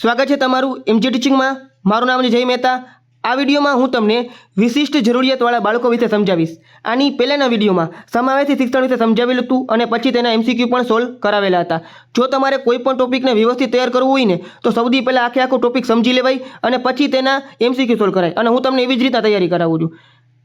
સ્વાગત છે તમારું એમજી ટીચિંગમાં મારું નામ છે જય મહેતા. આ વિડીયોમાં હું તમને વિશિષ્ટ જરૂરિયાતવાળા બાળકો વિશે સમજાવીશ. આની પહેલાંના વિડીયોમાં સમાવેશી શિક્ષણ વિશે સમજાવેલું હતું અને પછી તેના એમસીક્યુ પણ સોલ્વ કરાવેલા હતા. જો તમારે કોઈ પણ ટોપિકને વ્યવસ્થિત તૈયાર કરવું હોય ને, તો સૌથી પહેલાં આખે આખો ટોપિક સમજી લેવાય અને પછી તેના એમસીક્યુ સોલ્વ કરાય. અને હું તમને એવી જ રીતના તૈયારી કરાવું છું.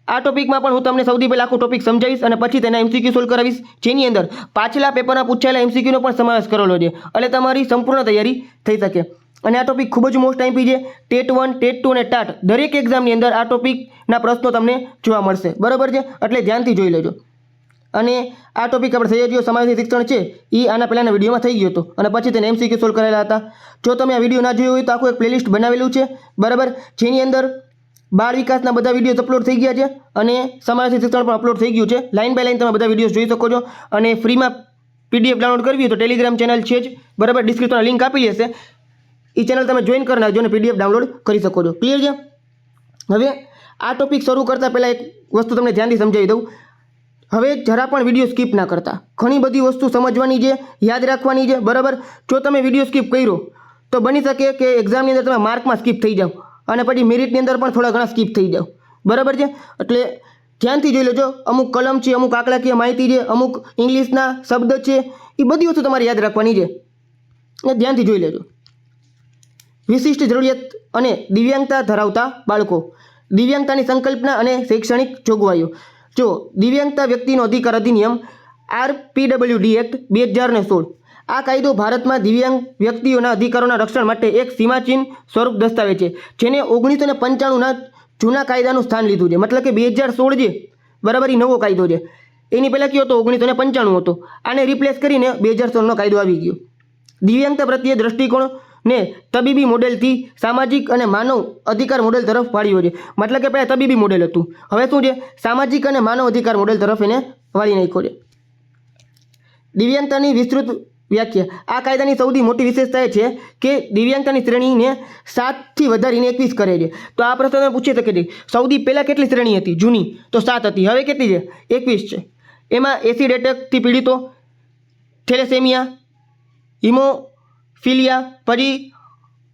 આ ટોપિકમાં પણ હું તમને સૌથી પહેલાં આખું ટોપિક સમજાવીશ અને પછી તેના એમસીક્યુ સોલ્વ કરાવીશ. જેની અંદર પાછલા પેપરના પૂછાયેલા એમસીક્યુનો પણ સમાવેશ કરેલો છે. એટલે તમારી સંપૂર્ણ તૈયારી થઈ શકે. અને આ ટોપિક ખૂબ જ મોસ્ટ આઈપી છે. ટેટ વન, ટેટ ટુ અને ટાટ દરેક એક્ઝામની અંદર આ ટોપિકના પ્રશ્નો તમને જોવા મળશે. બરાબર છે? એટલે ધ્યાનથી જોઈ લેજો. અને આ ટોપિક આપણે સહયોગીઓ સમાજની શિક્ષણ છે. એ આના પહેલાંના વિડીયોમાં થઈ ગયો હતો. અને પછી તેને એમસીક્યુ સોલ્વ કરેલા હતા. જો તમે આ વીડિયો ના જોયો હોય તો આખું એક પ્લેલિસ્ટ બનાવેલું છે. બરાબર? જેની અંદર બાળ વિકાસના બધા વિડીયોઝ અપલોડ થઈ ગયા છે અને સમાવેશી શિક્ષણ પણ અપલોડ થઈ ગયું છે. લાઇન બાય લાઇન તમે બધા વિડીયોઝ જોઈ શકો છો. અને ફ્રીમાં પીડીએફ ડાઉનલોડ કરવી હોય તો ટેલિગ્રામ ચેનલ છે જ. બરાબર? ડિસ્ક્રિપ્શનમાં લિંક આપી હશે. એ ચેનલ તમે જોઈન કરી નાખજો અને પીડીએફ ડાઉનલોડ કરી શકો છો. ક્લિયર છે? હવે આ ટોપિક શરૂ કરતાં પહેલાં એક વસ્તુ તમને ધ્યાનથી સમજાવી દઉં. હવે જરા પણ વીડિયો સ્કીપ ના કરતા. ઘણી બધી વસ્તુ સમજવાની છે, યાદ રાખવાની છે, બરાબર? જો તમે વીડિયો સ્કીપ કર્યો, તો બની શકે કે એક્ઝામની અંદર તમે માર્કમાં સ્કીપ થઈ જાઓ અને પછી મેરિટની અંદર પણ થોડા ઘણા સ્કીપ થઈ જાઓ બરાબર છે? એટલે ધ્યાનથી જોઈ લેજો. અમુક કલમ છે, અમુક આંકડાકીય માહિતી છે, અમુક ઇંગ્લિશના શબ્દ છે એ બધી વસ્તુ તમારે યાદ રાખવાની છે. એ ધ્યાનથી જોઈ લેજો. વિશિષ્ટ જરૂરિયાત અને દિવ્યાંગતા ધરાવતા બાળકો. દિવ્યાંગતાની સંકલ્પના અને શૈક્ષણિક જોગવાઈઓ. જો દિવ્યાંગતા વ્યક્તિનો અધિકાર અધિનિયમ આરપીડબ્લ્યુડી એક્ટ બે હજાર ને સોળ. આ કાયદો ભારતમાં દિવ્યાંગ વ્યક્તિઓના અધિકારોના રક્ષણ માટે એક સીમાચિહ્ન સ્વરૂપ દસ્તાવેજ છે, જેને ઓગણીસો ને પંચાણુંના જૂના કાયદાનું સ્થાન લીધું છે. મતલબ કે બે હજાર સોળ જે બરાબર એ નવો કાયદો છે. એની પહેલાં કયો હતો? ઓગણીસો ને પંચાણું હતો. આને રિપ્લેસ કરીને બે હજાર સોળનો કાયદો આવી ગયો. દિવ્યાંગતા પ્રત્યે દ્રષ્ટિકોણને તબીબી મોડેલથી સામાજિક અને માનવ અધિકાર મોડેલ તરફ વાળ્યો છે. મતલબ કે પહેલાં તબીબી મોડેલ હતું. હવે શું છે? સામાજિક અને માનવ અધિકાર મોડેલ તરફ એને વાળી નાખ્યો છે. દિવ્યાંગતાની વિસ્તૃત વ્યાખ્યા. આ કાયદાની સૌથી મોટી વિશેષતા એ છે કે દિવ્યાંગતાની શ્રેણીને સાતથી વધારીને એકવીસ કરે છે. તો આ પ્રશ્ન પૂછી શકે છે. સૌથી પહેલાં કેટલી શ્રેણી હતી? જૂની. તો સાત હતી. હવે કેટલી છે? એકવીસ છે. એમાં એસિડ એટેકથી પીડિતો, થેલેસેમિયા હિમોફિલિયા પછી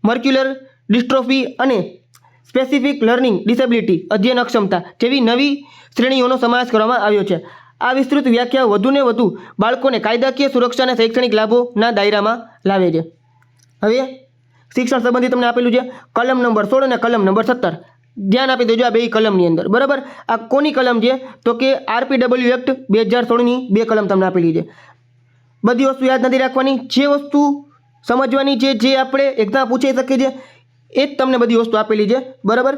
મર્ક્યુલર ડિસ્ટ્રોફી અને સ્પેસિફિક લર્નિંગ ડિસેબિલિટી અધ્યયન અક્ષમતા જેવી નવી શ્રેણીઓનો સમાવેશ કરવામાં આવ્યો છે. આ વિસ્તૃત વ્યાખ્યા વધુને વધુ બાળકોને કાયદાકીય સુરક્ષા અને શૈક્ષણિક લાભોના દાયરામાં લાવે છે. હવે શિક્ષણ સંબંધી તમને આપેલું છે, કલમ નંબર સોળ અને કલમ નંબર સત્તર. ધ્યાન આપી દેજો આ બે કલમની અંદર. બરાબર? આ કોની કલમ છે? તો કે આરપીડબલ્યુ એક્ટ બે હજાર સોળની બે કલમ તમને આપેલી છે. બધી વસ્તુ યાદ નથી રાખવાની. જે વસ્તુ સમજવાની છે જે આપણે એક્ઝામ પૂછાઈ શકીએ છીએ, એ જ તમને બધી વસ્તુ આપેલી છે. બરાબર?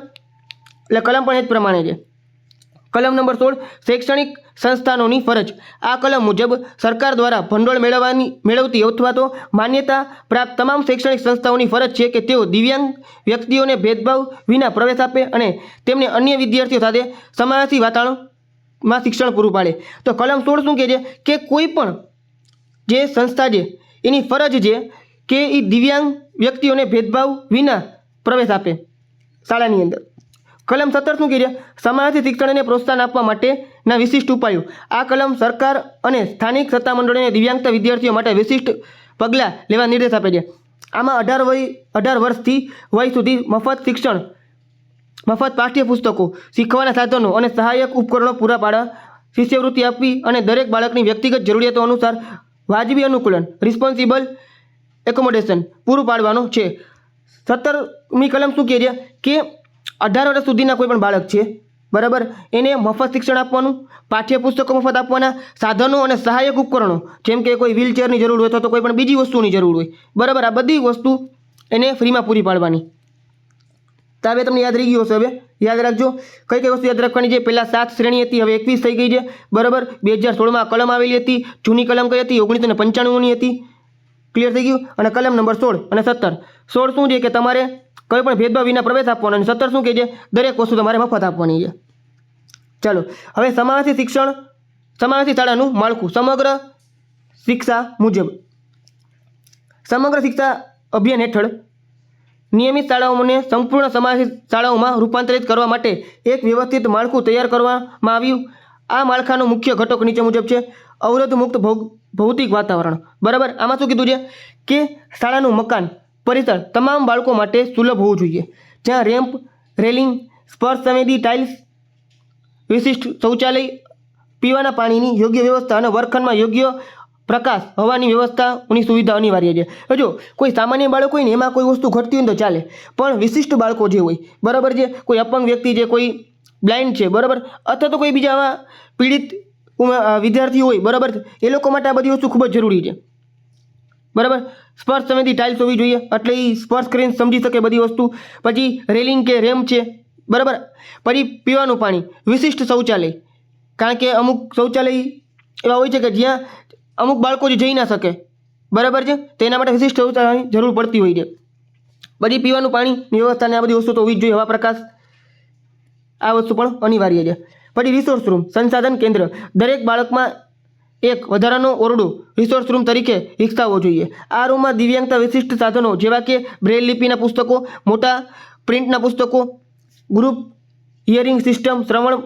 એટલે કલમ પણ એ જ પ્રમાણે છે. કલમ નંબર સોળ, શૈક્ષણિક સંસ્થાનોની ફરજ. આ કલમ મુજબ સરકાર દ્વારા ભંડોળ મેળવવાની, મેળવતી અથવા તો માન્યતા પ્રાપ્ત તમામ શૈક્ષણિક સંસ્થાઓની ફરજ છે કે તેઓ દિવ્યાંગ વ્યક્તિઓને ભેદભાવ વિના પ્રવેશ આપે અને તેમને અન્ય વિદ્યાર્થીઓ સાથે સમાવેશી વાતાવરણમાં શિક્ષણ પૂરું પાડે. તો કલમ સોળ શું કહે છે? કે કોઈ પણ જે સંસ્થા છે, એની ફરજ છે કે એ દિવ્યાંગ વ્યક્તિઓને ભેદભાવ વિના પ્રવેશ આપે શાળાની અંદર. કલમ સત્તર શું કહે રહ્યા સમાજથી શિક્ષણને પ્રોત્સાહન આપવા માટેના વિશિષ્ટ ઉપાયો. આ કલમ સરકાર અને સ્થાનિક સત્તામંડળોને દિવ્યાંગતા વિદ્યાર્થીઓ માટે વિશિષ્ટ પગલાં લેવા નિર્દેશ આપે છે. આમાં અઢાર વય, અઢાર વર્ષથી વય સુધી મફત શિક્ષણ, મફત પાઠ્યપુસ્તકો, શીખવાના સાધનો અને સહાયક ઉપકરણો પૂરા પાડવા, શિષ્યવૃત્તિ આપવી અને દરેક બાળકની વ્યક્તિગત જરૂરિયાતો અનુસાર વાજબી અનુકૂલન રિસ્પોન્સિબલ એકોમોડેશન પૂરું પાડવાનું છે. સત્તરમી કલમ શું કહે છે? કે અઢાર વર્ષ સુધીના કોઈ પણ બાળક છે, બરાબર, એને મફત શિક્ષણ આપવાનું, પાઠ્યપુસ્તકો મફત આપવાના, સાધનો અને સહાયક ઉપકરણો, જેમ કે કોઈ વ્હીલચેરની જરૂર હોય તો કોઈ પણ બીજી વસ્તુની જરૂર હોય, બરાબર, આ બધી વસ્તુ એને ફ્રીમાં પૂરી પાડવાની. તો હવે તમને યાદ રહી ગયું હશે હવે? યાદ રાખજો. કઈ કઈ વસ્તુ યાદ રાખવાની છે? પહેલાં સાત શ્રેણી હતી, હવે એકવીસ થઈ ગઈ છે, બરાબર. બે હજાર સોળમાં કલમ આવેલી હતી, જૂની કલમ કઈ હતી? ઓગણીસો ને પંચાણુંની હતી. ક્લિયર થઈ ગયું? અને કલમ નંબર સોળ અને સત્તર. સોળ શું છે કે તમારે કોઈ પણ ભેદભાવ વિના પ્રવેશ આપવાનો અને સત્તર શું કહે છે દરેક વસ્તુ તમારે મફત આપવાની છે. ચાલો, હવે સમાવેશી શિક્ષણ સમાવેશી શાળાનું માળખું. સમગ્ર શિક્ષા મુજબ. સમગ્ર શિક્ષા અભિયાન હેઠળ નિયમિત શાળાઓને સંપૂર્ણ સમાવેશી શાળાઓમાં રૂપાંતરિત કરવા માટે એક વ્યવસ્થિત માળખું તૈયાર કરવામાં આવ્યું. આ માળખાનો મુખ્ય ઘટક નીચે મુજબ છે. અવરોધ મુક્ત ભૌ ભૌતિક વાતાવરણ. બરાબર? આમાં શું કીધું છે? કે શાળાનું મકાન, પરિસર તમામ બાળકો માટે સુલભ હોવું જોઈએ. જ્યાં રેમ્પ, રેલિંગ, સ્પર્શ સંવેદી ટાઇલ્સ, વિશિષ્ટ શૌચાલય, પીવાના પાણીની યોગ્ય વ્યવસ્થા અને વર્ગખંડમાં યોગ્ય પ્રકાશ, હવાની વ્યવસ્થાની સુવિધા અનિવાર્ય છે. હજુ કોઈ સામાન્ય બાળક હોય ને, એમાં કોઈ વસ્તુ ઘટતી હોય તો ચાલે. પણ વિશિષ્ટ બાળકો જે હોય, બરાબર છે? કોઈ અપંગ વ્યક્તિ છે, કોઈ બ્લાઇન્ડ છે, બરાબર? અથવા તો કોઈ બીજા આવા પીડિત ઉમ- અ, વિદ્યાર્થી હોય બરાબર એ લોકો માટે આ બધી વસ્તુ ખૂબ જ જરૂરી છે. બરાબર? સ્પર્શ સમયથી ટાઇલ્સ હોવી જોઈએ. એટલે એ સ્પર્શ કરીને સમજી શકે બધી વસ્તુ. પછી રેલિંગ કે રેમ છે બરાબર? પછી પીવાનું પાણી વિશિષ્ટ શૌચાલય. કારણ કે અમુક શૌચાલય એવા હોય છે કે જ્યાં અમુક બાળકો જે જઈ ના શકે બરાબર છે? તેના માટે વિશિષ્ટ શૌચાલયની જરૂર પડતી હોય છે. પછી પીવાનું પાણીની વ્યવસ્થા ને આ બધી વસ્તુ તો હોવી જ જોઈએ. હવા પ્રકાશ આ વસ્તુ પણ અનિવાર્ય છે. પછી રિસોર્સ રૂમ સંસાધન કેન્દ્ર. દરેક બાળકમાં એક વધારાનો ઓરડો રિસોર્સ રૂમ તરીકે વિકસાવવો જોઈએ. આ રૂમમાં દિવ્યાંગતા વિશિષ્ટ સાધનો, જેવા કે બ્રેલ લિપિના પુસ્તકો, મોટા પ્રિન્ટના પુસ્તકો ગ્રુપ હિયરિંગ સિસ્ટમ શ્રવણ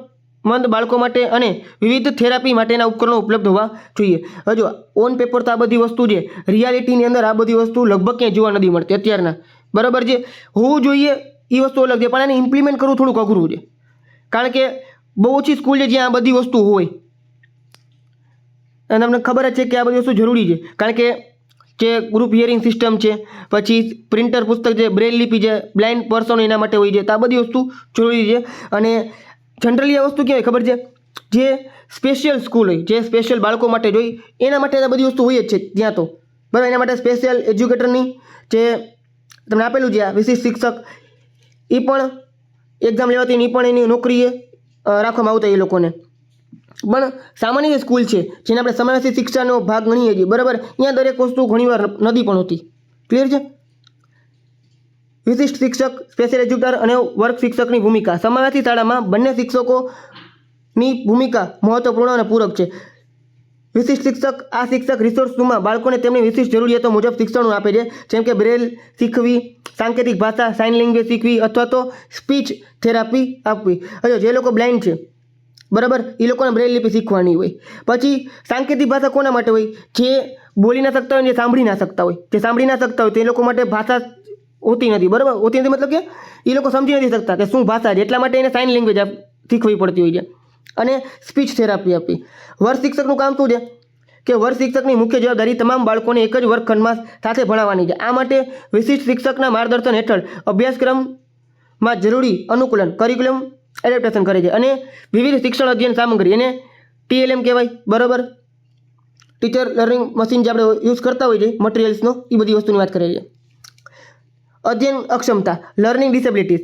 મંદ બાળકો માટે અને વિવિધ થેરાપી માટેના ઉપકરણો ઉપલબ્ધ હોવા જોઈએ. હજુ ઓન પેપર તો આ બધી વસ્તુ છે. રિયાલિટીની અંદર આ બધી વસ્તુ લગભગ ક્યાંય જોવા નથી મળતી અત્યારના. બરાબર છે? હોવું જોઈએ એ વસ્તુ અલગ છે, પણ એને ઇમ્પ્લિમેન્ટ કરવું થોડુંક અઘરું છે. કારણ કે બહુ ઓછી સ્કૂલ છે જ્યાં આ બધી વસ્તુ હોય. અને તમને ખબર જ છે કે આ બધી વસ્તુ જરૂરી છે. કારણ કે જે ગ્રુપ હિયરિંગ સિસ્ટમ છે પછી પ્રિન્ટર પુસ્તક છે બ્રેલ લિપિ છે બ્લાઇન્ડ પર્સન એના માટે હોય છે તો આ બધી વસ્તુ જરૂરી છે. અને જનરલી આ વસ્તુ કહેવાય ખબર છે? જે સ્પેશિયલ સ્કૂલ હોય જે સ્પેશિયલ બાળકો માટે જોઈ એના માટે આ બધી વસ્તુ હોય જ છે ત્યાં તો. બરાબર? એના માટે સ્પેશિયલ એજ્યુકેટરની જે તમને આપેલું છે આ વિશિષ્ટ શિક્ષક એ પણ એક્ઝામ લેવાતી એ પણ એની નોકરી અ, રાખવામાં આવતા એ લોકોને. પણ સામાન્ય જે સ્કૂલ છે, જેને આપણે સમાવેશી શિક્ષાનો ભાગ ગણીએ છીએ, બરાબર? અહીંયા દરેક વસ્તુ ઘણીવાર નથી પણ હોતી. ક્લિયર છે? વિશિષ્ટ શિક્ષક સ્પેશિયલ એજ્યુકેટર અને વર્ગ શિક્ષકની ભૂમિકા. સમાવેશી શાળામાં બંને શિક્ષકોની ભૂમિકા મહત્વપૂર્ણ અને પૂરક છે. વિશિષ્ટ શિક્ષક, આ શિક્ષક રિસોર્સ બાળકોને તેમની વિશિષ્ટ જરૂરિયાતો મુજબ શિક્ષણ આપે છે. જેમ કે બ્રેલ શીખવી સાંકેતિક ભાષા સાઇન લેંગ્વેજ શીખવી અથવા તો સ્પીચ થેરાપી આપવી. હવે જે લોકો બ્લાઇન્ડ છે, બરાબર? એ લોકોને બ્રેલ લિપિ શીખવાની હોય. પછી સાંકેતિક ભાષા કોના માટે હોય? જે બોલી ના શકતા હોય જે સાંભળી ના શકતા હોય. જે સાંભળી ના શકતા હોય તે લોકો માટે ભાષા હોતી નથી, બરાબર? હોતી નથી મતલબ કે એ લોકો સમજી નથી શકતા કે શું ભાષા છે. એટલા માટે એને સાઇન લેંગ્વેજ શીખવી પડતી હોય છે. અને સ્પીચ થેરાપી આપી વર્ષ શિક્ષકનું કામ શું છે? કે વર્ગ શિક્ષકની મુખ્ય જવાબદારી તમામ બાળકોને એક જ વર્ગખંડમાં સાથે ભણાવવાની છે. આ માટે વિશિષ્ટ શિક્ષકના માર્ગદર્શન હેઠળ અભ્યાસક્રમમાં જરૂરી અનુકૂલન કરિક્યુલમ એડેપ્ટેશન કરે છે અને વિવિધ શિક્ષણ અધ્યયન સામગ્રી એને ટીએલએમ કહેવાય, બરાબર? ટીચર લર્નિંગ મશીન જે આપણે યુઝ કરતા હોઈએ છીએ મટીરિયલ્સનો એ બધી વસ્તુની વાત કરીએ છીએ. અધ્યયન અક્ષમતા લર્નિંગ ડિસેબિલિટીઝ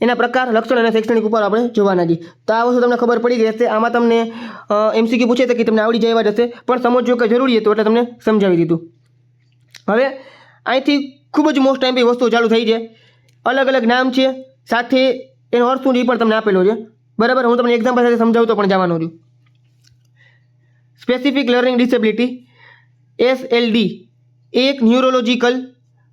એના પ્રકાર, લક્ષણ અને શૈક્ષણિક ઉપર આપણે જોવાના છીએ. તો આ વસ્તુ તમને ખબર પડી ગઈ હશે. આમાં તમને એમસીક્યુ પૂછે છે કે તમને આવડી જાય એવા જ હશે. પણ સમજવું કે જરૂરી હતું એટલે તમને સમજાવી દીધું. હવે, અહીંથી ખૂબ જ મોસ્ટ ટાઈમ વસ્તુઓ ચાલુ થઈ છે. અલગ અલગ નામ છે. સાથે એનો અર્થ શું એ પણ તમને આપેલો છે. બરાબર? હું તમને એક્ઝામ્પલ સાથે સમજાવતો પણ જવાનું છું. સ્પેસિફિક લર્નિંગ ડિસેબિલિટી એસએલડી એ એક ન્યુરોલોજીકલ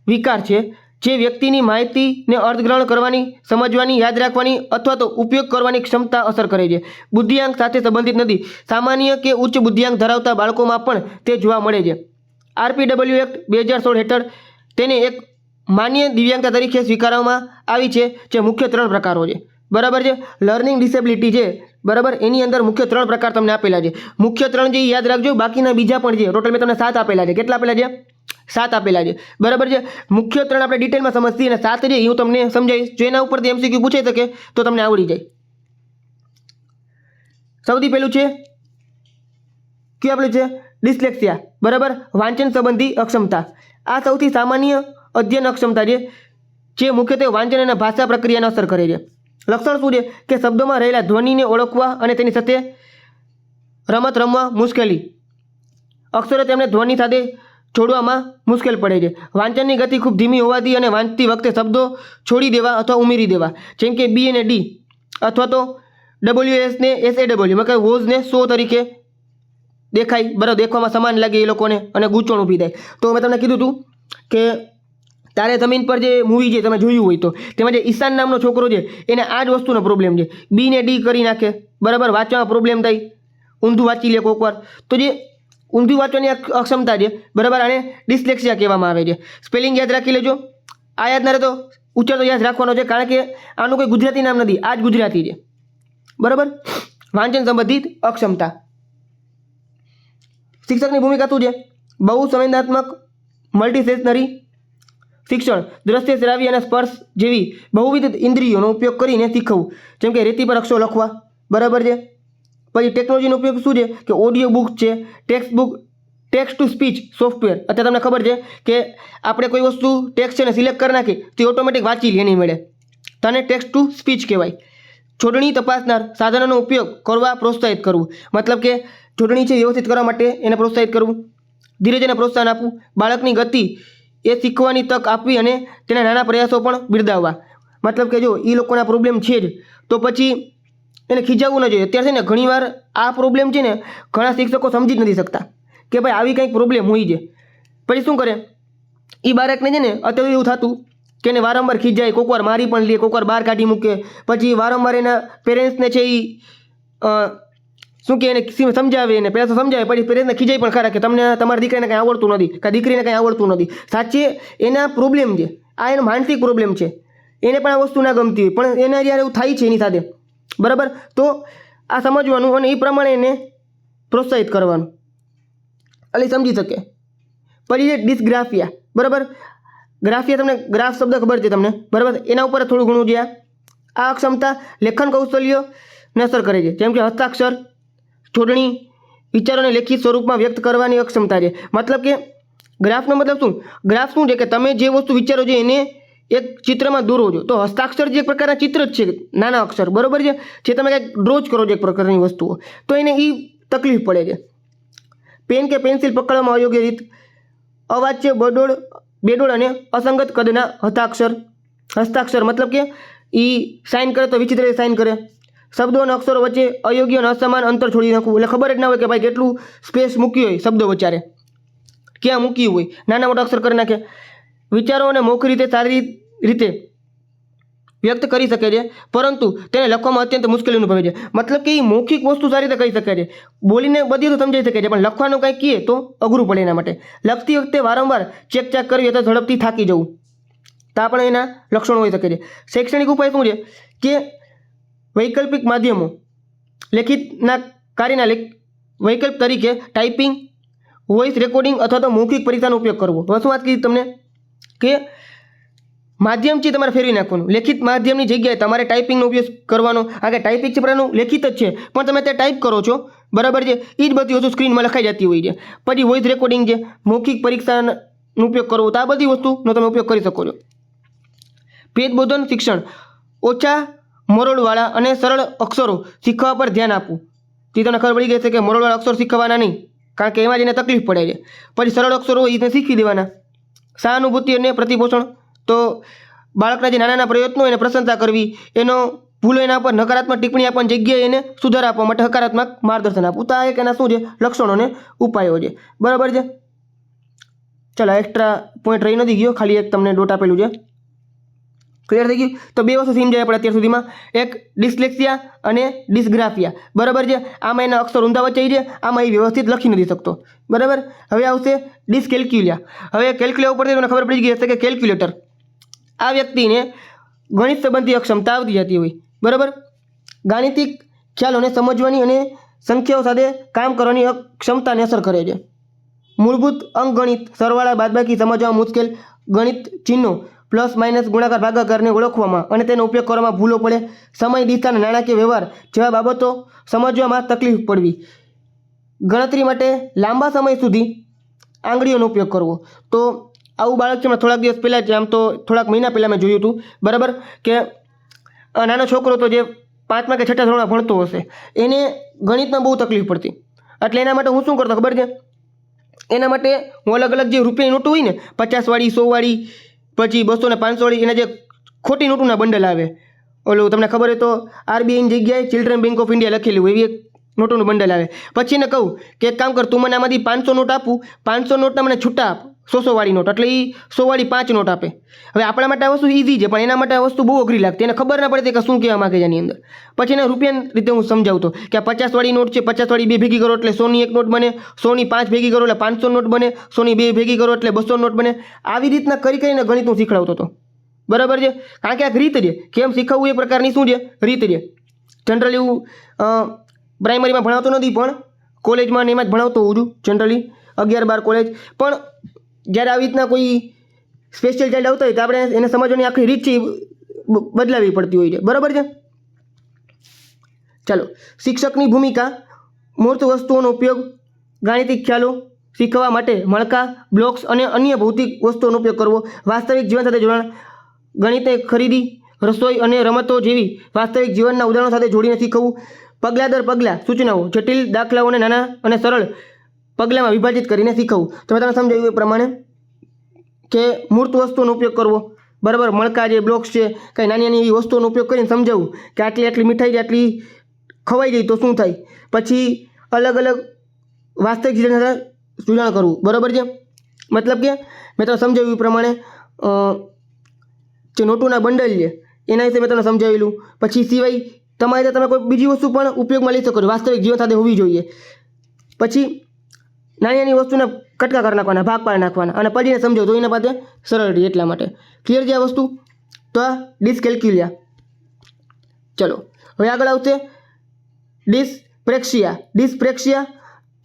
વિકાર છે. જે વ્યક્તિની માહિતીને અર્થગ્રહણ કરવાની, સમજવાની, યાદ રાખવાની અથવા તો ઉપયોગ કરવાની ક્ષમતા અસર કરે છે. બુદ્ધિઆંક સાથે સંબંધિત નથી. સામાન્ય કે ઉચ્ચ બુદ્ધિઆંક ધરાવતા બાળકોમાં પણ તે જોવા મળે છે. આરપીડબલ્યુ એક્ટ બે હજાર સોળ હેઠળ તેને એક માન્ય દિવ્યાંગતા તરીકે સ્વીકારવામાં આવી છે, જે મુખ્ય ત્રણ પ્રકારો છે. બરાબર છે? લર્નિંગ ડિસેબિલિટી છે. બરાબર? એની અંદર મુખ્ય ત્રણ પ્રકાર તમને આપેલા છે. મુખ્ય ત્રણ જે યાદ રાખજો, બાકીના બીજા પણ છે. ટોટલ મેં તમને સાત આપેલા છે. કેટલા આપેલા છે? સાત આપેલા છે. બરાબર છે? મુખ્ય ત્રણ આપણે ડિટેલમાં સમજતી અને સાત જે હું તમને સમજાવીશ. જો એના ઉપરથી એમસીક્યુ પૂછાઈ શકે, તો તમને આવડી જાય. સૌથી પહેલું છે, કયું આપેલું છે? ડિસ્લેક્સિયા. બરાબર? વાંચન સંબંધી અક્ષમતા. આ સૌથી સામાન્ય અધ્યયન અક્ષમતા છે, જે મુખ્યત્વે વાંચન અને ભાષા પ્રક્રિયાને અસર કરે છે. લક્ષણ શું છે? કે શબ્દોમાં રહેલા ધ્વનિને ઓળખવા અને તેની સાથે રમત રમવા મુશ્કેલી. અક્ષરો તેમને ધ્વનિ સાથે જોડવામાં મુશ્કેલ પડે છે. વાંચનની ગતિ ખૂબ ધીમી હોવાથી અને વાંચતી વખતે શબ્દો છોડી દેવા અથવા ઉમેરી દેવા, જેમ કે બી અને ડી અથવા તો ડબલ્યુ એસને એસ એ ડબલ્યુ મતલબ વોઝને સો તરીકે દેખાય, બરાબર, દેખવામાં સમાન લાગે એ લોકોને અને ગૂંચવણ ઊભી થાય. તો મેં તમને કીધું હતું કે તારે જમીન પર જે મૂવી છે તમે જોયું હોય તો, તેમાં જે ઈશાન નામનો છોકરો છે, એને આ જ વસ્તુનો પ્રોબ્લેમ છે. બી ને ડી કરી નાખે, બરાબર, વાંચવામાં પ્રોબ્લેમ થાય, ઊંધું વાંચી લે કોકવાર. તો જે ઊંધું વાંચવાની અક- અક્ષમતા છે. બરાબર? આને ડિસ્લેક્સિયા કહેવામાં આવે છે. સ્પેલિંગ યાદ રાખી લેજો. આ યાદ ના રહે તો ઉચ્ચાર તો યાદ રાખવાનો છે, કારણ કે આનું કોઈ ગુજરાતી નામ નથી. આ જ ગુજરાતી છે. બરાબર? વાંચન સંબંધિત અક્ષમતા. શિક્ષકની ભૂમિકા શું છે? બહુ સંવેદનાત્મક મલ્ટીસેશનરી શિક્ષણ, દ્રશ્ય શ્રાવ્ય અને સ્પર્શ જેવી બહુવિધ ઇન્દ્રિયોનો ઉપયોગ કરીને શીખવું. જેમ કે રેતી પર અક્ષરો લખવા. બરાબર છે? પછી ટેકનોલોજીનો ઉપયોગ શું છે? કે ઓડિયો બુક છે text book text to speech software અત્યારે તમને ખબર છે કે આપણે કોઈ વસ્તુ ટેક્સ છે ને સિલેક્ટ કરી નાખી, તો ઓટોમેટિક વાંચી લે નહીં મળે. તને ટેક્સ ટુ સ્પીચ કહેવાય. જોડણી તપાસનાર સાધનોનો ઉપયોગ કરવા પ્રોત્સાહિત કરવું. મતલબ કે જોડણી છે વ્યવસ્થિત કરવા માટે એને પ્રોત્સાહિત કરવું. ધીરે ધીરે પ્રોત્સાહન આપવું. બાળકની ગતિ એ શીખવાની તક આપવી અને તેના નાના પ્રયાસો પણ બિરદાવવા. મતલબ કે જો એ લોકોના પ્રોબ્લેમ છે જ, તો પછી એને ખીજાવવું ન જોઈએ. અત્યારે છે ને ઘણીવાર આ પ્રોબ્લેમ છે ને ઘણા શિક્ષકો સમજી જ નથી શકતા કે ભાઈ આવી કંઈક પ્રોબ્લેમ હોય છે. પછી શું કરે? એ બાળકને છે ને અત્યારે એવું થતું કે એને વારંવાર ખીજાય કોક વાર મારી પણ લે, કોકવાર બહાર કાઢી મૂકે. પછી વારંવાર એના પેરેન્ટ્સને છે એ શું કે એને સમજાવે એને? પહેલાં તો સમજાવે, પછી પેરેન્ટ્સને ખીજાય પણ ખરા કે તમને તમારા દીકરાને કંઈ આવડતું નથી કે દીકરીને કંઈ આવડતું નથી. સાચે એના પ્રોબ્લેમ છે. આ એનો માનસિક પ્રોબ્લેમ છે. એને પણ આ વસ્તુ ના ગમતી હોય. પણ એને જ્યારે એવું થાય છે એની સાથે બરાબર? તો આ સમજવાનું અને એ પ્રમાણે એને પ્રોત્સાહિત કરવાનું. એટલે સમજી શકે. પછી છે ડિસ્ગ્રાફિયા. બરાબર? ગ્રાફિયા તમને ગ્રાફ શબ્દ ખબર છે તમને? બરાબર? એના ઉપર થોડું ઘણું જે આ અક્ષમતા લેખન કૌશલ્યો અસર કરે છે. જેમ કે હસ્તાક્ષર, જોડણી, વિચારોને લેખિત સ્વરૂપમાં વ્યક્ત કરવાની અક્ષમતા છે. મતલબ કે ગ્રાફનો મતલબ શું? ગ્રાફ શું છે કે તમે જે વસ્તુ વિચારો છો એને એક ચિત્રમાં દોરો છો તો હસ્તાક્ષર જે એક પ્રકારના ચિત્ર જ છે, નાના અક્ષર. બરોબર છે? જે તમે કંઈક ડ્રો જ કરો છો એક પ્રકારની વસ્તુઓ. તો એને એ તકલીફ પડે છે. પેન કે પેન્સિલ પકડવામાં અયોગ્ય રીત. અવાચ્ય બડોળ, બેડોળ અને અસંગત કદના હસ્તાક્ષર. હસ્તાક્ષર મતલબ કે એ સાઇન કરે તો વિચિત્ર સાઇન કરે. શબ્દો અને અક્ષરો વચ્ચે અયોગ્ય અને અસમાન અંતર છોડી નાખવું. એટલે ખબર જ ના હોય કે ભાઈ કેટલું સ્પેસ મૂક્યું હોય શબ્દો વચ્ચે ક્યાં મૂક્યું હોય? નાના મોટા અક્ષર કરી નાખે. વિચારો અને મૌખિક રીતે સારી રીતે વ્યક્ત કરી શકે છે, પરંતુ તેને લખવામાં અત્યંત મુશ્કેલી અનુભવે છે. મતલબ કે એ મૌખિક વસ્તુ સારી રીતે કહી શકે છે. બોલીને બધી રીતે સમજાઈ શકે છે, પણ લખવાનું કંઈ કહીએ તો અઘરું પડે એના માટે. લખતી વખતે વારંવાર ચેક ચેક કરવી અથવા ઝડપથી થાકી જવું, તા પણ એના લક્ષણો હોઈ શકે છે. શૈક્ષણિક ઉપાય શું છે? કે વૈકલ્પિક માધ્યમો, લેખિતના કાર્યના લેખ, વૈકલ્પ તરીકે ટાઈપિંગ, વોઇસ રેકોર્ડિંગ અથવા તો મૌખિક પરીક્ષાનો ઉપયોગ કરવો. હવે શું વાત કીધી તમને? કે માધ્યમથી તમારે ફેરવી નાખવાનું. લેખિત માધ્યમની જગ્યાએ તમારે ટાઈપિંગનો ઉપયોગ કરવાનો. આગળ ટાઈપિંગ છે પણ લેખિત જ છે. પણ તમે તે ટાઈપ કરો છો. બરાબર છે? એ જ બધી વસ્તુ સ્ક્રીનમાં લખાઈ જતી હોય છે. પછી વોઇસ રેકોર્ડિંગ છે. મૌખિક પરીક્ષાનો ઉપયોગ કરવો તો આ બધી વસ્તુનો તમે ઉપયોગ કરી શકો છો. પેદબોધન શિક્ષણ. ઓછા મોરલવાળા અને સરળ અક્ષરો શીખવા પર ધ્યાન આપવું. તે તમને ખબર પડી ગઈ છે કે મરોળવાળા અક્ષરો શીખવાના નહીં. કારણ કે એમાં જ એને તકલીફ પડે છે. પછી સરળ અક્ષરો એને શીખી દેવાના. સહાનુભૂતિ અને પ્રતિપોષણ. તો બાળકના જે નાના નાના પ્રયત્નો એને પ્રશંસા કરવી, એનો ભૂલો એના પર નકારાત્મક ટિપ્પણી આપવાની જગ્યાએ એને સુધાર આપવા માટે હકારાત્મક માર્ગદર્શન આપવું. તો આ એક એના શું છે? લક્ષણો અને ઉપાયો છે. બરાબર છે? ચાલો એક્સ્ટ્રા પોઈન્ટ રહી નથી ગયો, ખાલી એક તમને ડોટ આપેલું છે. ક્લિયર થઈ ગયું? તો બે વસ્તુ સમજાય આપણે અત્યાર સુધીમાં. એક ડિસ્લેક્સિયા અને ડિસ્ગ્રાફિયા બરાબર છે? આમાં એના અક્ષર ઊંધા વચ્ચે છે આમાં એ વ્યવસ્થિત લખી નથી શકતો. બરાબર? હવે આવશે ડિસકેલ્ક્યુલિયા હવે કેલ્ક્યુલિયા ઉપરથી તમને ખબર પડી ગઈ હશે કે કેલ્ક્યુલેટર આ વ્યક્તિને ગણિત સંબંધી અક્ષમતા આવતી જતી હોય. બરાબર? ગાણિતિક ખ્યાલોને સમજવાની અને સંખ્યાઓ સાથે કામ કરવાની ક્ષમતાને અસર કરે છે. મૂળભૂત અંકગણિત સરવાળા બાદબાકી સમજવા મુશ્કેલ ગણિત ચિહ્નો. પ્લસ માઇનસ ગુણાકાર ભાગાકારને ઓળખવામાં અને તેનો ઉપયોગ કરવામાં ભૂલો પડે. સમય, દિશા અને નાણાકીય વ્યવહાર જેવા બાબતો સમજવામાં તકલીફ પડવી. ગણતરી માટે લાંબા સમય સુધી આંગળીઓનો ઉપયોગ કરવો. તો આવું બાળક છે થોડાક દિવસ પહેલાં જ, આમ તો થોડાક મહિના પહેલાં મેં જોયું હતું, બરાબર? કે નાનો છોકરો તો જે પાંચમા કે છઠ્ઠા ધોરણમાં ભણતો હશે, એને ગણિતમાં બહુ તકલીફ પડતી. એટલે એના માટે હું શું કરતો ખબર છે? એના માટે હું અલગ અલગ જે રૂપિયાની નોટો હોય ને, પચાસવાળી, સોવાળી પછી બસો ને પાંચસોવાળી એના જે ખોટી નોટોના બંડલ આવે. ઓલું તમને ખબર હોય તો આરબીઆઈની જગ્યાએ ચિલ્ડ્રન બેંક ઓફ ઇન્ડિયા લખેલું એવી એક નોટોનું બંડલ આવે. પછી એને કહું કે એક કામ કર, તું મને આમાંથી પાંચસો નોટ આપું, પાંચસો નોટના મને છૂટા આપ. સો સોવાળી નોટ, એટલે એ સોવાળી પાંચ નોટ આપે. હવે આપણા માટે આ વસ્તુ ઇઝી છે, પણ એના માટે આ વસ્તુ બહુ અઘરી લાગતી. એને ખબર ના પડતી કે શું કહેવા માગે છે એની અંદર. પછી એને રૂપિયાની રીતે હું સમજાવતો કે આ પચાસવાળી નોટ છે, પચાસવાળી બે ભેગી કરો એટલે સોની એક નોટ બને, સોની પાંચ ભેગી કરો એટલે પાંચસો નોટ બને, સોની બે ભેગી કરો એટલે બસો નોટ બને. આવી રીતના કરી કરીને ગણિત હું શીખડાવતો હતો. બરાબર છે? કારણ કે આ રીત છે. કેમ શીખવવું એ પ્રકારની શું છે? રીત છે. જનરલી હું પ્રાઇમરીમાં ભણાવતો નથી, પણ કોલેજમાં ને એમાં જ ભણાવતો હોઉં છું જનરલી અગિયાર બાર કોલેજ પણ જ્યારે આવી રીતના કોઈ સ્પેશિયલ ચાઇલ્ડ આવતા હોય તો આપણે એને સમજવાની આખી રીત છે બદલાવી પડતી હોય છે. બરાબર છે? ચાલો. શિક્ષકની ભૂમિકા, મૂર્ત વસ્તુઓનો ઉપયોગ, ગાણિતિક ખ્યાલો શીખવા માટે મણકા, બ્લોક્સ અને અન્ય ભૌતિક વસ્તુઓનો ઉપયોગ કરવો, વાસ્તવિક જીવન સાથે જોડાણ, ગણિતને ખરીદી, રસોઈ અને રમતો જેવી વાસ્તવિક જીવનના ઉદાહરણો સાથે જોડીને શીખવવું, પગલાં દર પગલાં સૂચનાઓ, જટિલ દાખલાઓને નાના અને સરળ પગલાંમાં વિભાજિત કરીને શીખવું. તો મેં તમને સમજાવ્યું એ પ્રમાણે કે મૂર્ત વસ્તુઓનો ઉપયોગ કરવો. બરાબર? મણકા જે બ્લોક્સ છે, કંઈ નાની નાની એવી વસ્તુઓનો ઉપયોગ કરીને સમજાવવું કે આટલી આટલી મીઠાઈ આટલી ખવાઈ જાય તો શું થાય? પછી અલગ અલગ વાસ્તવિક જીવન સાથે જોડાણ કરવું. બરાબર છે? મતલબ કે મેં તમને સમજાવ્યું એ પ્રમાણે જે નોટોના બંડલ છે, એના વિશે મેં તમને સમજાવેલું. પછી સિવાય તમારે તમે કોઈ બીજી વસ્તુ પણ ઉપયોગમાં લઈ શકો છો. વાસ્તવિક જીવન સાથે હોવી જોઈએ. પછી નાની નાની વસ્તુને કટકા કરી નાખવાના, ભાગ પાડી નાખવાના અને પડીને સમજો તો એના પાસે સરળ રહે એટલા માટે. ક્લિયર છે આ વસ્તુ? તો આ ડિસકેલ્ક્યુલિયા. ચલો, હવે આગળ આવશે ડિસ્પ્રેક્સિયા. ડિસ્પ્રેક્ષિયા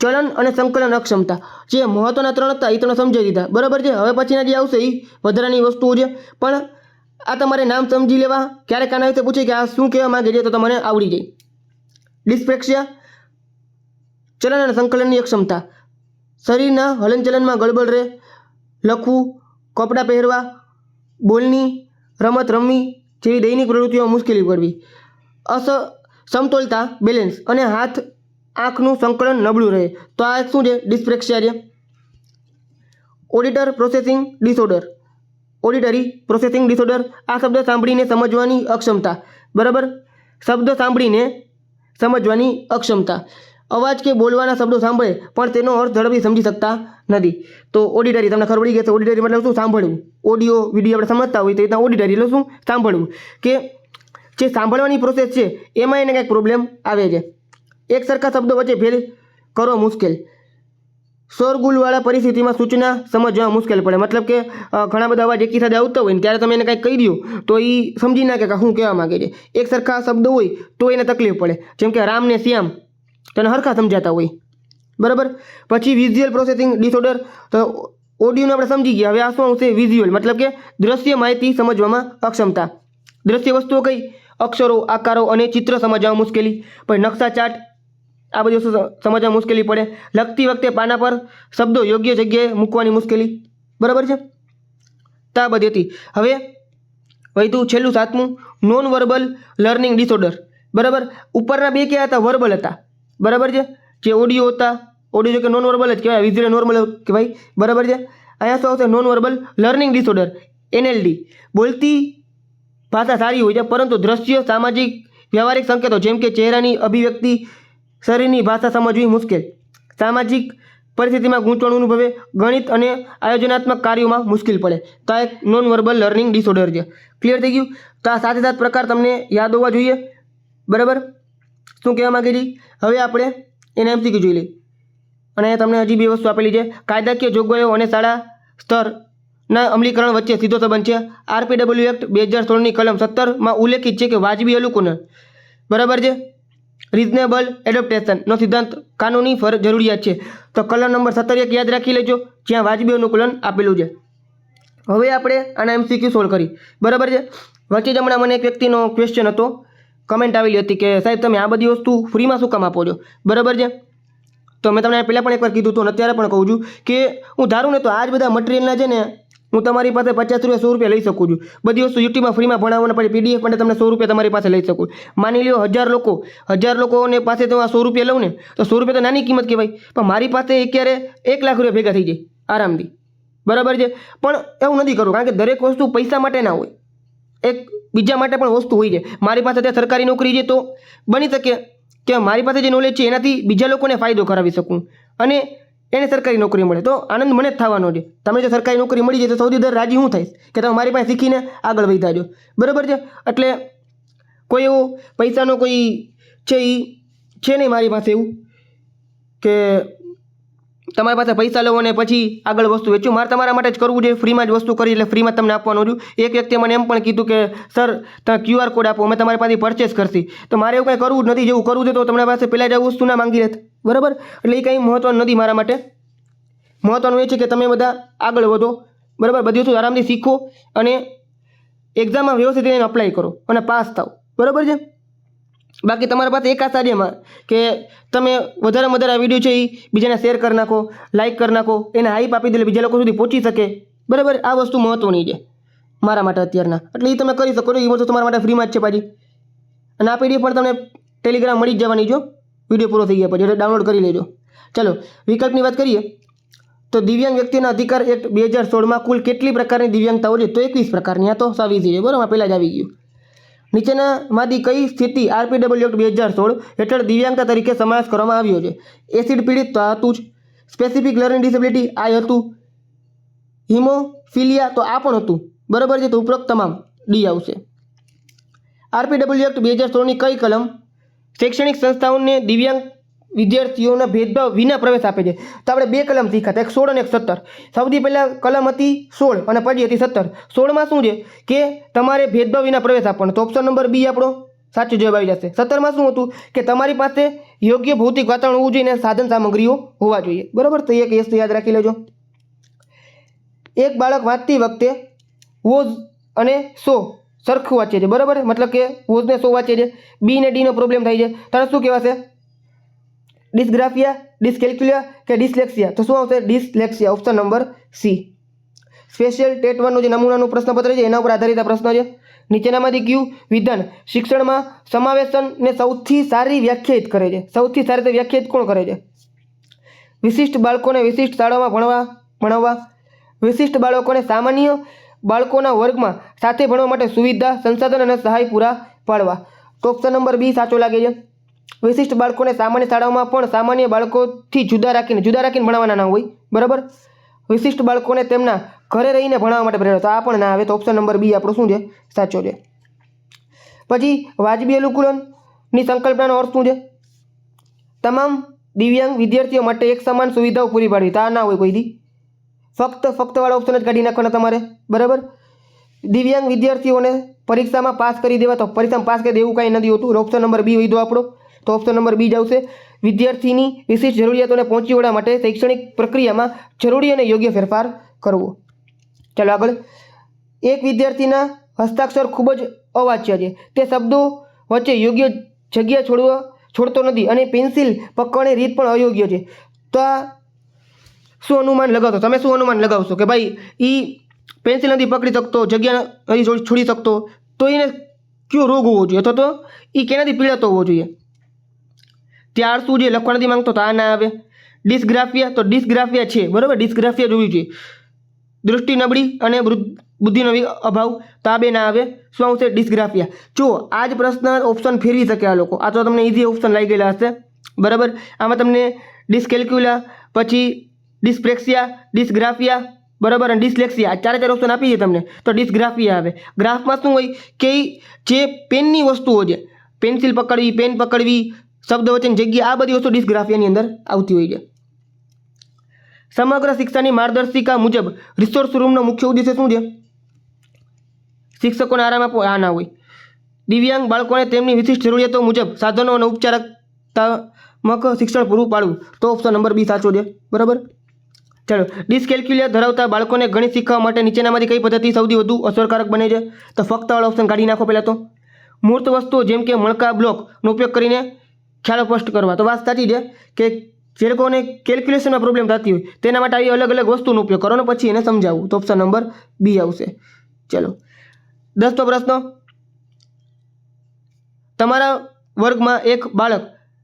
ચલન અને સંકલન અક્ષમતા. જે મહત્વના ત્રણ હતા એ તમે સમજાવી દીધા. બરાબર છે? હવે પછીના જે આવશે એ વધારાની વસ્તુઓ છે. પણ આ તમારે નામ સમજી લેવા. ક્યારેક આના વિશે પૂછે કે આ શું કહેવા માંગે છે, તો તમને આવડી જાય. ડિસ્પ્રેક્સિયા, ચલન અને સંકલનની અક્ષમતા. શરીરના હલનચલનમાં ગડબડ રહે, લખવું, કપડાં પહેરવા, બોલની રમત રમવી જેવી દૈનિક પ્રવૃત્તિઓમાં મુશ્કેલી પડવી. અસ સમતોલતા બેલેન્સ અને હાથ, આંખનું સંકલન નબળું રહે. તો આ શું છે? ડિસ્પ્રેક્સિયા છે. Auditor processing disorder auditory processing disorder આ શબ્દ સાંભળીને સમજવાની અક્ષમતા. બરાબર? શબ્દ સાંભળીને સમજવાની અક્ષમતા. અવાજ કે બોલવાના શબ્દો સાંભળે, પણ તેનો અર્થ ઝડપથી સમજી શકતા નથી. તો ઓડિટરી તમને ખબર પડી ગઈ છે ઓડિટરી મતલબ શું? સાંભળવું. ઓડિયો વીડિયો આપણે સમજતા હોય તો રીતના ઓડિટરી એટલે શું? સાંભળવું. કે જે સાંભળવાની પ્રોસેસ છે, એમાં એને કંઈક પ્રોબ્લેમ આવે છે. એક સરખા શબ્દો વચ્ચે ફેર કરવો મુશ્કેલ. શોરગુલવાળા પરિસ્થિતિમાં સૂચના સમજવા મુશ્કેલ પડે. મતલબ કે ઘણા બધા અવાજ એકી સાથે આવતા હોય ને ત્યારે તમે એને કંઈક કહી દો તો એ સમજી નાખે કે શું કહેવા માગે છે. એક સરખા શબ્દો હોય તો એને તકલીફ પડે. જેમ કે રામ ને શ્યામ. તને હરખા સમજાતા હોય. બરાબર? પછી વિઝ્યુઅલ પ્રોસેસિંગ ડિસઓર્ડર તો ઓડિયોને આપણે સમજી ગયા. હવે આ શું આવશે? વિઝ્યુઅલ મતલબ કે દ્રશ્ય માહિતી સમજવામાં અક્ષમતા. દ્રશ્ય વસ્તુઓ કઈ? અક્ષરો, આકારો અને ચિત્ર સમજવામાં મુશ્કેલી. પછી નકશા ચાર્ટ, આ બધી વસ્તુ સમજવામાં મુશ્કેલી પડે. લખતી વખતે પાના પર શબ્દો યોગ્ય જગ્યાએ મૂકવાની મુશ્કેલી. બરાબર છે? તા બધી હતી. હવે વૈધું છેલ્લું, સાતમું નોન વર્બલ લર્નિંગ ડિસઓર્ડર બરાબર? ઉપરના બે કયા હતા? વર્બલ હતા. બરાબર છે? જે ઓડિયો હતા ઓડિયો કે નોન વર્બલ જ કહેવાય વિઝ્યુઅલ નોર્મલ કહેવાય. બરાબર છે? અહીંયા શું આવશે? Non verbal learning disorder NLD બોલતી ભાષા સારી હોય છે, પરંતુ દ્રશ્ય, સામાજિક, વ્યવહારિક સંકેતો, જેમ કે ચહેરાની અભિવ્યક્તિ, શરીરની ભાષા સમજવી મુશ્કેલ. સામાજિક પરિસ્થિતિમાં ગૂંચવણ અનુભવે, ગણિત અને આયોજનાત્મક કાર્યોમાં મુશ્કેલ પડે. તો આ એક નોન વર્બલ લર્નિંગ ડિસઓર્ડર છે. ક્લિયર થઈ ગયું? તો આ સાથે સાત પ્રકાર તમને યાદ હોવા જોઈએ. બરાબર? શું કહેવા માગે છે હવે આપણે એને એમસીક્યુ જોઈ લઈએ. અને તમને હજી બે વસ્તુ આપેલી છે. કાયદાકીય જોગવાઈઓ અને શાળા સ્તરના અમલીકરણ વચ્ચે સીધો સંબંધ છે. આરપીડબ્લ્યુ એક્ટ બે હજાર સોળની કલમ સત્તરમાં ઉલ્લેખિત છે કે વાજબી અનુકૂલન બરાબર છે? રિઝનેબલ એડપ્ટેશનનો સિદ્ધાંત કાનૂની ફર જરૂરિયાત છે. તો કલમ નંબર સત્તર એક યાદ રાખી લેજો. જ્યાં વાજબી અનુકૂલન આપેલું છે. હવે આપણે આના એમસીક્યુ સોલ્વ કરી. બરાબર છે? વચ્ચે જ હમણાં મને એક વ્યક્તિનો ક્વેશ્ચન હતો. કમેન્ટ આવેલી હતી કે, સાહેબ, તમે આ બધી વસ્તુ ફ્રીમાં શું કામ આપો છો? બરાબર છે? તો મેં તમને પહેલાં પણ એકવાર કીધું હતું અને અત્યારે પણ કહું છું કે, હું ધારું ને તો આ જ બધા મટીરિયલના છે ને, હું તમારી પાસે પચાસ રૂપિયા સો રૂપિયા લઈ શકું છું. બધી વસ્તુ યુટ્યુબમાં ફ્રીમાં ભણાવવાના પછી પીડીએફ માટે તમને સો રૂપિયા તમારી પાસે લઈ શકું. માની લો હજાર લોકો, હજાર લોકોને પાસે તો આ સો રૂપિયા લઉં ને, તો સો રૂપિયા તો નાની કિંમત કહેવાય. પણ મારી પાસે ક્યારે એક લાખ રૂપિયા ભેગા થઈ જાય, આરામથી. બરાબર છે? પણ એવું નથી કરવું, કારણ કે દરેક વસ્તુ પૈસા માટે ના હોય. એક બીજા માટે પણ વસ્તુ હોય છે. મારી પાસે અત્યારે સરકારી નોકરી છે તો બની શકે કે મારી પાસે જે નોલેજ છે એનાથી બીજા લોકોને ફાયદો કરાવી શકું અને એને સરકારી નોકરી મળે. તો આનંદ મને જ થવાનો છે. તમને જો સરકારી નોકરી મળી જાય તો સૌથી દર રાજી હું થઈશ કે તમે મારી પાસે શીખીને આગળ વધ્યા જો બરાબર છે? એટલે કોઈ એવો પૈસાનો કોઈ છે એ છે નહીં મારી પાસે એવું? કે તમારી પાસે પૈસા લો અને પછી આગળ વસ્તુ વેચું. મારે તમારા માટે જ કરવું જોઈએ. ફ્રીમાં જ વસ્તુ કરી એટલે ફ્રીમાં તમને આપવાનું છું એક વ્યક્તિએ મને એમ પણ કીધું કે સર તમે ક્યુઆર કોડ આપો. અમે તમારી પાસે પરચેસ કરશી. તો મારે એવું કંઈ કરવું જ નથી. જેવું કરવું છે તો તમારી પાસે પહેલાં જ આ વસ્તુ ના માંગી લેત બરાબર? એટલે એ કંઈ મહત્ત્વનું નથી મારા માટે. મહત્ત્વનું એ છે કે તમે બધા આગળ વધો. બરાબર? બધી વસ્તુ આરામથી શીખો અને એક્ઝામમાં વ્યવસ્થિત એને અપ્લાય કરો અને પાસ થાવ બરાબર છે? બાકી તમારા પાસે એક આ છે કે તમે વધારેમાં વધારે આ વીડિયો છે એ બીજાને શેર કરી નાખો લાઇક કરી નાખો, એને હાઈપ આપી દે બીજા લોકો સુધી પહોંચી શકે. બરાબર? આ વસ્તુ મહત્ત્વની છે મારા માટે અત્યારના. એટલે એ તમે કરી શકો છો. એ વસ્તુ તમારા માટે ફ્રીમાં જ છે પાછી. અને આ પીડીએફ પણ તમને ટેલિગ્રામ મળી જ જવાની જો વીડિયો પૂરો થઈ ગયા પછી. એટલે ડાઉનલોડ કરી લેજો. ચાલો, વિકલ્પની વાત કરીએ. તો દિવ્યાંગ વ્યક્તિના અધિકાર એક્ટ બે હજાર સોળમાં કુલ કેટલી પ્રકારની દિવ્યાંગતાઓ છે? તો એકવીસ પ્રકારની. આ તો સાવીસી છે. બરાબર? પહેલાં જ આવી ગયું. નીચેનામાંથી કઈ સ્થિતિ આરપીડબલ્યુ એક્ટ બે હજાર સોળ હેઠળ દિવ્યાંગતા તરીકે સમાવેશ કરવામાં આવ્યો છે? એસિડ પીડિત તો હતું જ. સ્પેસિફિક લર્નિંગ ડિસેબિલિટી આ હતું. હિમોફિલિયા તો આ પણ હતું. બરાબર છે, તો ઉપરોક્ત તમામ ડી આવશે. આરપીડબલ્યુ એક્ટ બે હજાર સોળની કઈ કલમ? શૈક્ષણિક સંસ્થાઓને દિવ્યાંગ વિદ્યાર્થીઓના ભેદભાવ વિના પ્રવેશ આપે છે. તો આપણે બે કલમ શીખાતા એક સોળ અને એક સત્તર. સૌથી પહેલાં કલમ હતી સોળ અને પછી હતી સત્તર. સોળમાં શું છે? કે તમારે ભેદભાવ વિના પ્રવેશ આપવાનો. તો ઓપ્શન નંબર બી આપણો સાચો જવાબ આવી જશે. સત્તરમાં શું હતું? કે તમારી પાસે યોગ્ય ભૌતિક વાતાવરણ હોવું જોઈએ અને સાધન સામગ્રીઓ હોવા જોઈએ. બરાબર? તો એક એસ યાદ રાખી લેજો. એક બાળક વાંચતી વખતે વોઝ અને સો સરખું વાંચે છે. બરાબર? મતલબ કે વોઝને સો વાંચે છે. બી ને ડીનો પ્રોબ્લેમ થાય છે. તારે શું કહેવાશે? ડિસ્ગ્રાફિયા, ડિસકેલ્ક્યુલિયા કે ડિસલેક્સિયા? તો શું આવશે? Dyslexia, option number C. Special TET વનનું જે નમૂનાનું પ્રશ્નપત્ર છે, એના ઉપર આધારિત આ પ્રશ્ન છે. નીચેનામાંથી કયું? વિધાન. શિક્ષણમાં સમાવેશનને સૌથી સારી વ્યાખ્યાયિત કરે છે. સૌથી સારી રીતે વ્યાખ્યાયિત કોણ કરે છે? વિશિષ્ટ બાળકોને વિશિષ્ટ શાળામાં ભણવા, ભણાવવા. વિશિષ્ટ બાળકોને સામાન્ય બાળકોના વર્ગમાં સાથે ભણવા માટે સુવિધા, સંસાધન અને સહાય પૂરા પાડવા. તો ઓપ્શન નંબર બી સાચો લાગે છે. વિશિષ્ટ બાળકોને સામાન્ય શાળાઓમાં પણ સામાન્ય બાળકોથી જુદા રાખીને જુદા રાખીને ભણાવવાના હોય. બરાબર? વિશિષ્ટ બાળકોને તેમના ઘરે રહીને ભણાવવા માટે પ્રેરણા તો આ પણ ના આવે તો ઓપ્શન નંબર બી આપણો શું છે? સાચો છે. પછી વાજબી અનુકૂલનની સંકલ્પનાનો અર્થ શું છે? તમામ દિવ્યાંગ વિદ્યાર્થીઓ માટે એક સમાન સુવિધાઓ પૂરી પાડવી. તો ના હોય કોઈ દી. ફક્ત ફક્તવાળા ઓપ્શન જ કાઢી નાખવાના તમારે. બરાબર? દિવ્યાંગ વિદ્યાર્થીઓને પરીક્ષામાં પાસ કરી દેવા તો પરીક્ષામાં પાસ કરી દેવું કાંઈ નથી હોતું. ઓપ્શન નંબર બી હોય આપણો. તો ઓપ્શન નંબર બી જ આવશે. વિદ્યાર્થીની વિશિષ્ટ જરૂરિયાતોને પહોંચી વળવા માટે શૈક્ષણિક પ્રક્રિયામાં જરૂરી અને યોગ્ય ફેરફાર કરવો. ચાલો આગળ. એક વિદ્યાર્થીના હસ્તાક્ષર ખૂબ જ અવાચ્ય છે. તે શબ્દો વચ્ચે યોગ્ય જગ્યા છોડવા, છોડતો નથી અને પેન્સિલ પકડવાની રીત પણ અયોગ્ય છે. તો આ શું અનુમાન લગાવશો? તમે શું અનુમાન લગાવશો કે ભાઈ એ પેન્સિલ નથી પકડી શકતો, જગ્યા નથી છોડી શકતો? તો એને કયો રોગ હોવો જોઈએ? અથવા તો એ કેનાથી પીડાતો હોવો જોઈએ? ત્યાર શું છે? લખવા નથી માંગતો તો આ ના આવે. ડિસ્ગ્રાફિયા તો ડિસ્ગ્રાફિયા છે. બરાબર? ડિસ્ગ્રાફિયા જોયું છે. દૃષ્ટિ નબળી અને બુદ્ધિનો અભાવ તો બે ના આવે. શું આવશે? ડિસ્ગ્રાફિયા. જો, આ જ પ્રશ્ન ઓપ્શન ફેરવી શકે આ લોકો. આ તો તમને ઇઝી ઓપ્શન લાગી ગયેલા હશે. બરાબર? આમાં તમને ડિસ્કેલ્ક્યુલા, પછી ડિસ્પ્રેક્સિયા ડિસ્ગ્રાફિયા, બરાબર? અને ડિસ્લેક્સિયા. ચારે ચાર ઓપ્શન આપી છે તમને. તો ડિસ્ગ્રાફિયા આવે. ગ્રાફમાં શું હોય? કે જે પેનની વસ્તુઓ છે. પેન્સિલ પકડવી, પેન પકડવી શબ્દ વચન જગ્યા આ બધી વસ્તુ ડિસ્ગ્રાફિયાની અંદર આવતી હોય છે. સમગ્ર શિક્ષાની માર્ગદર્શિકા મુજબ રિસોર્સ રૂમનો મુખ્ય ઉદ્દેશ્ય શું છે? શિક્ષકોને આરામ આપવો, આ ના હોય. દિવ્યાંગ બાળકોને તેમની વિશિષ્ટ જરૂરિયાતો મુજબ સાધનો અને ઉપચારાત્મક શિક્ષણ પૂરું પાડવું. તો ઓપ્શન નંબર બી સાચો છે. બરાબર? ચાલો ડિસ્કેલ્ક્યુલિયા ધરાવતા બાળકોને ગણિત શીખવા માટે નીચેનામાંથી કઈ પદ્ધતિ સૌથી વધુ અસરકારક બને છે? તો ફક્ત વાળો ઓપ્શન કાઢી નાખો પહેલાં તો. મૂર્ત વસ્તુઓ જેમ કે મણકા બ્લોકનો ઉપયોગ કરીને ખ્યાલો સ્પષ્ટ કરવા. તો વાત સાચી છે કે જે લોકોને કેલ્ક્યુલેશનમાં પ્રોબ્લેમ થતી હોય, તેના માટે આવી અલગ અલગ વસ્તુનો ઉપયોગ કરો ને પછી એને સમજાવું. તો ઓપ્શન નંબર બી આવશે. ચલો. દસમો પ્રશ્ન. તમારા વર્ગમાં એક બાળક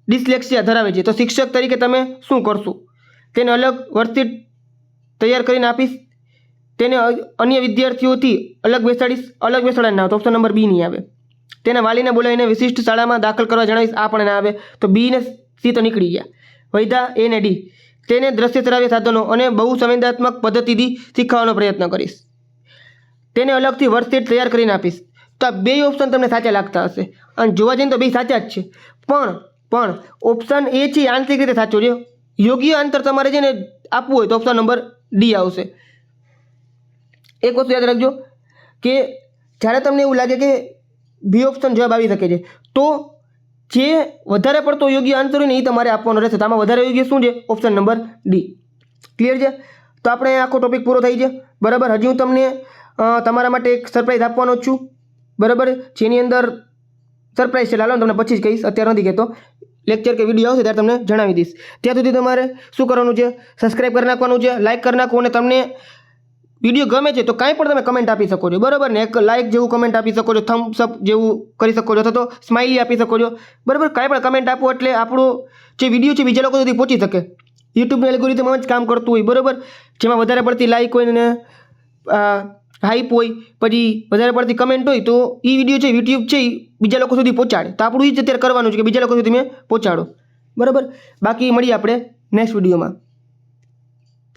ડિસ્લેક્સિયા ધરાવે છે. તો શિક્ષક તરીકે તમે શું કરશો? તેને અલગ વર્કશીટ તૈયાર કરીને આપીશ. તેને અન્ય વિદ્યાર્થીઓથી અલગ બેસાડીશ. અલગ બેસાડવા ના આવે તો ઓપ્શન નંબર બી નહીં આવે. તેના વાલીને બોલાવીને વિશિષ્ટ શાળામાં દાખલ કરવા જણાવીશ, આ પણ ના આવે. તો બી ને સી તો નીકળી ગયા. વૈધા, એ ને ડી. તેને દ્રશ્ય ધરાવ્યા સાધનો અને બહુ સંવેદનાત્મક પદ્ધતિથી શીખવાનો પ્રયત્ન કરીશ. તેને અલગથી વર્કશીટ તૈયાર કરીને આપીશ. તો આ બે ઓપ્શન તમને સાચા લાગતા હશે. અને જોવા જઈને તો બે સાચા જ છે. પણ પણ ઓપ્શન એ છે આંતરિક રીતે સાચો રહ્યો. યોગ્ય અંતર તમારે છે ને આપવું હોય તો ઓપ્શન નંબર ડી આવશે. એક વસ્તુ યાદ રાખજો કે જ્યારે તમને એવું લાગે કે બી ઓપ્શન જવાબ આવી શકે છે. તો જે વધારે પડતો યોગ્ય આન્સર હોય ને એ તમારે આપવાનો રહેશે. તો આમાં વધારે યોગ્ય શું છે? ઓપ્શન નંબર ડી ક્લિયર છે? તો આપણે આખો ટોપિક પૂરો થઈ છે બરાબર? હજી હું તમને તમારા માટે એક સરપ્રાઈઝ આપવાનો છું. બરાબર? જેની અંદર સરપ્રાઈઝ છે. લાલો તમને પછી જ કહીશ. અત્યારે નથી કહેતો. લેક્ચર કે વીડિયો આવશે ત્યારે તમને જણાવી દઈશ. ત્યાં સુધી તમારે શું કરવાનું છે? સબસ્ક્રાઈબ કરી નાખવાનું છે. લાઇક કરી નાખવું અને તમને વીડિયો ગમે છે તો કાંઈ પણ તમે કમેન્ટ આપી શકો છો. બરાબર ને? એક લાઇક જેવું કમેન્ટ આપી શકો છો થમ્સ અપ જેવું કરી શકો છો, અથવા તો સ્માઇલી આપી શકો છો. બરાબર? કાંઈ પણ કમેન્ટ આપો એટલે આપણું જે વીડિયો છે બીજા લોકો સુધી પહોંચી શકે. યુટ્યુબનું એલ્ગોરિધમ જ કામ કરતું હોય, બરાબર? જેમાં વધારે પડતી લાઇક હોય ને હાઈપ હોય, પછી વધારે પડતી કમેન્ટ હોય, તો એ વીડિયો છે યુટ્યુબ છે એ બીજા લોકો સુધી પહોંચાડે. તો આપણું એ જ અત્યારે કરવાનું છે કે બીજા લોકો સુધી મેં પહોંચાડો. બરાબર? બાકી મળીએ આપણે નેક્સ્ટ વિડીયોમાં.